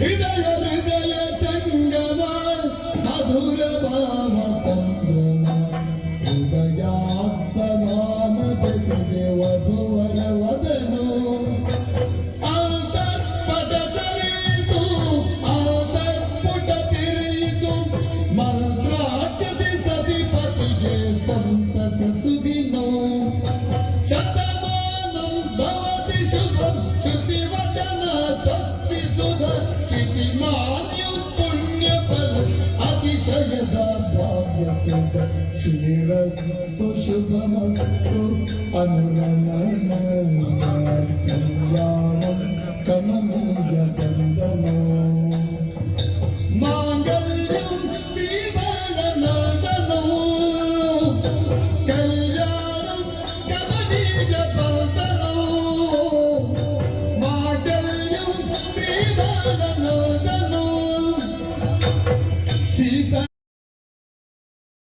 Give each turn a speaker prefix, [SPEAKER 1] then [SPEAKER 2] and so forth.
[SPEAKER 1] హృదయ హృదయ సంగమ మధుర భావ సంగ్రమ హృదయాస్తమామ దేవ సువన వదను మంత్రాత్యతి సతిపతి సంత ససు paciente Si vives tu ciudadanos tú anulas la energía Y